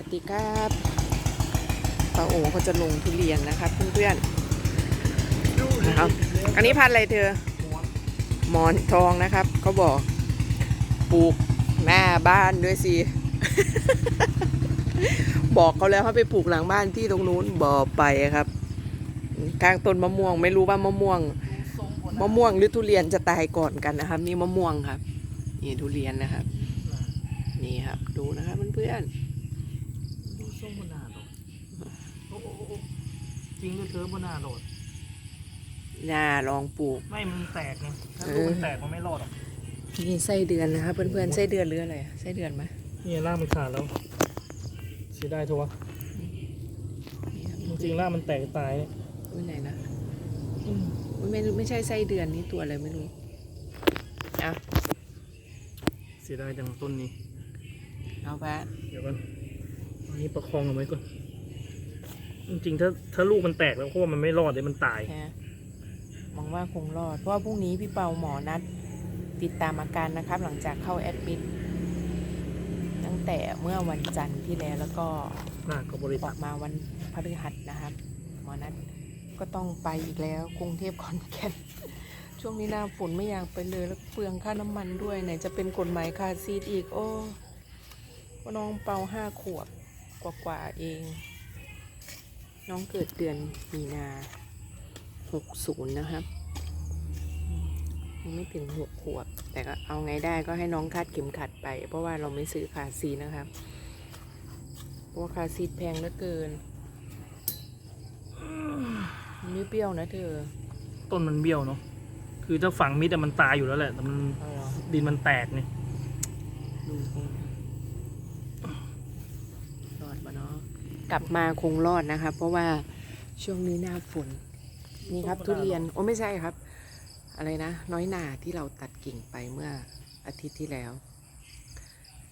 วัสดีครับป้าโอ๋เขาจะลงทุเรียนนะครับเพื่อนๆนะครับอันนี้พันธุ์อะไรเธอหมอนทองนะครับเขาบอกปลูกหน้าบ้านด้วยสิบอกเขาแล้วเขาไปปลูกหลังบ้านที่ตรงนู้นบอไปครับกลางต้นมะม่วง ไม่รู้ว่ามะม่วง มะม่วงหรือทุเรียนจะตายก่อนกันนะครับ นี่มะม่วงครับ นี่ทุเรียนนะครับ นี่ครับ ดูนะครับเพื่อนดู ทรงบนาโดดโอ้โอ้โอ้จริงด้วยเธอบนาโดดๆน่าลองปลูก ไม่มันแตกไงถ้าเออลูกมันแตกมันไม่รอดหรอกนี่ไส้เดือนนะครับเพื่อนๆไส้เดือนหรืออะไรอะไส้เดือนไหมนี่รากมันขาดแล้วเสียดายทัวนี่ครับจริงๆรากมันแตกตายเนี่ยอุ้ยไหนนะอืมอุ๊ยไม่รู้ไม่ใช่ไส้เดือนนี่ตัวอะไรไม่รู้อะเสียดายจังต้นนี้เอาไปเดี๋ยวก่อนอั นนี้ประคองเอาไว้ก่อน จริงๆ ถ้าถ้าลูกมันแตกแล้วเพราะว่ามันไม่รอดเลยมันตายฮะหวังว่าคงรอด เพราะว่าพรุ่งนี้พี่เปาหมอนัด ติดตามอาการนะครับ หลังจากเข้าแอดมิดตั้งแต่เมื่อวันจันทร์ที่แล้วแล้วก็ หน้าก็บริอษัอทกมาวันพฤหัสนะครับ หมอนัดก็ต้องไปอีกแล้วกรุงเทพขอนแก่น ช่วงนี้หน้าฝนไม่อยากไปเลยแล้วเปลืองค่าน้ำมันด้วยไหนจะเป็นกฎหมายคาซีดอีก โอ้ก็น้องเปาห้าขวบ กว่าๆเอง น้องเกิดเดือนมีนาหกศูนย์นะครับยังไม่ถึงหกขวบ แต่ก็เอาไงได้ก็ให้น้องคาดเข็มขัดไป เพราะว่าเราไม่ซื้อคาซีนะครับเพราะว่าคาซีดแพงเหลือเกินมันไม่เปรี้ยวนะเธอ ต้นมันเบี้ยวเนาะคือถ้าฝังมิดอะมันตายอยู่แล้วแหละแต่มันเอาเหรอดินมันแตกนี่ดูคงรอดปะเนาะ กลับมาคงรอดนะครับเพราะว่าช่วงนี้หน้าฝนนี่ครับทุเรียนโอ้ไม่ใช่ครับ อะไรนะ น้อยหนาที่เราตัดกิ่งไปเมื่ออาทิตย์ที่แล้ว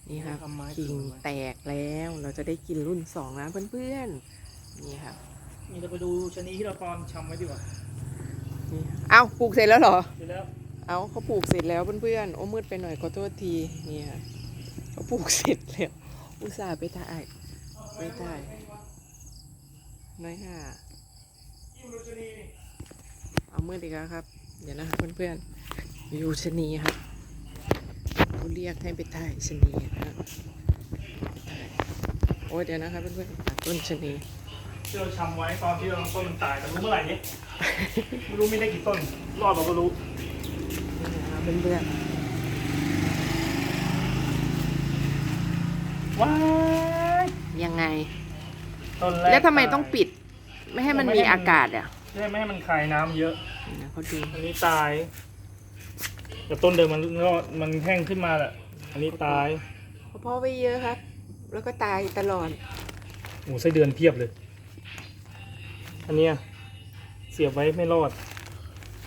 นี่ครับทำไม้กิ่งแตกแล้วเราจะได้กินรุ่นสองแล้วเพื่อนๆนี่ครับนี่เราไปดูชะนีที่เราตอนชำไว้ดีกว่านี่เอ้าปลูกเสร็จแล้วเหรอเสร็จแล้วเอาเขาปลูกเสร็จแล้วเพื่อนๆโอ้มืดไปหน่อยขอโทษทีนี่ค่ะเขาปลูกเสร็จแล้วอุตส่าห์ไปถ่ายไปถ่าย น้อยหน้าเอามืดอีกแล้วครับ เดี๋ยวนะเพื่อนๆวิวชะนีครับเขาเรียกให้ไปถ่ายชะนีนะครับถ่ายโอ้ยเดี๋ยวนะครับเพื่อนๆตัดต้นชะนีที่เราชำไว้ตอนที่เราต้นมันตายแต่รู้เมื่อไหร่นี้ไม่รู้ไม่ได้กี่ต้น รอดเราก็รู้นี่นะครับเพื่อนว้ายๆยังไง ต้นแรกแล้วทำไมต้องปิด ไม่ให้มันมีอากาศอะเพื่อไม่ให้มันคายน้ำเยอะนี่นะเขาดูอันนี้ตายแต่ต้นเดิมมันรอดมันแห้งขึ้นมาแหละ อันนี้ตายเขาเพาะไว้เยอะครับ แล้วก็ตายตลอด โอ้ไส้เดือนเพียบเลย อันเนี้ยเสียบไว้ไม่รอด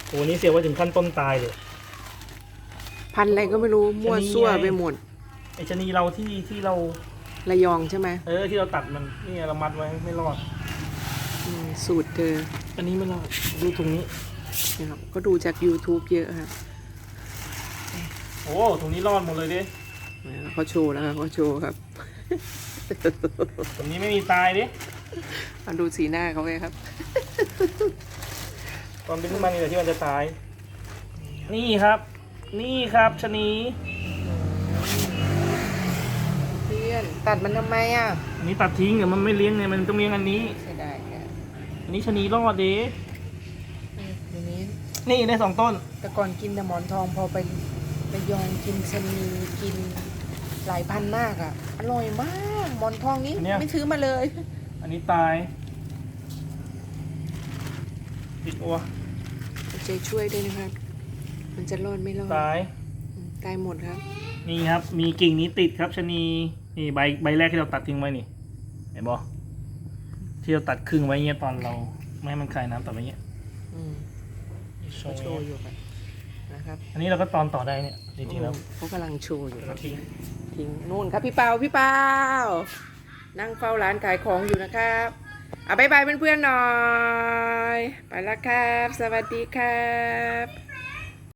โอ้นี้เสียบไว้ถึงขั้นต้นตายเลย พันธุ์อะไรก็ไม่รู้มั่วชะนีซั่วไงไปหมด ไอชะนีเราที่ที่เรา ระยองใช่ไหมเออที่เราตัดมันนี่ไงเรามัดไว้ไม่รอดอืมสูตรเธออันนี้ไม่รอดดูตรงนี้นะครับก็ดูจาก YouTube เยอะครับโอ้ตรงนี้รอดหมดเลยดิแล้วเขาโชว์แล้วครับเขาโชว์ครับตรงนี้ไม่มีตายดิเอาดูสีหน้าเขาเลยครับ ตอนดึงขึ้นมานี่แหละที่มันจะตาย นี่ครับ นี่ครับชะนี เพื่อนตัดมันทำไมอะอันนี้ตัดทิ้งเดี๋ยวมันไม่เลี้ยงไงมันต้องเลี้ยงอันนี้ เสียดายแค่อันนี้ชะนีรอดดิเดี๋ยวนี้นี่ได้สองต้น แต่ก่อนกินแต่หมอนทองพอไประยองกินชะนีกินหลายพันมากอะ อร่อยมากหมอนทองนี้ไม่ซื้อมาเลยอันนี้ตายติดอัวใจช่วยด้วยนะครับ มันจะรอดไม่รอดตาย อืมตายหมดครับ นี่ครับ มีกิ่งนี้ติดครับชะนี นี่ใบใบแรกที่เราตัดทิ้งไว้นี่เห็นบอที่เราตัดครึ่งไว้เงี้ยตอนเราไม่ให้มันคายน้ำตัดไว้เงี้ยอืมเขาโชว์อยู่ครับนะครับอันนี้เราก็ตอนต่อได้เนี่ยจริงๆแล้วเขากำลังโชว์อยู่คเรารับทิ้งทิ้งนู่นครับพี่เปาพี่เปานั่งเฝ้าร้านขายของอยู่นะครับอะบายบายเพื่อนๆหน่อย ไปแล้วครับ สวัสดีครับ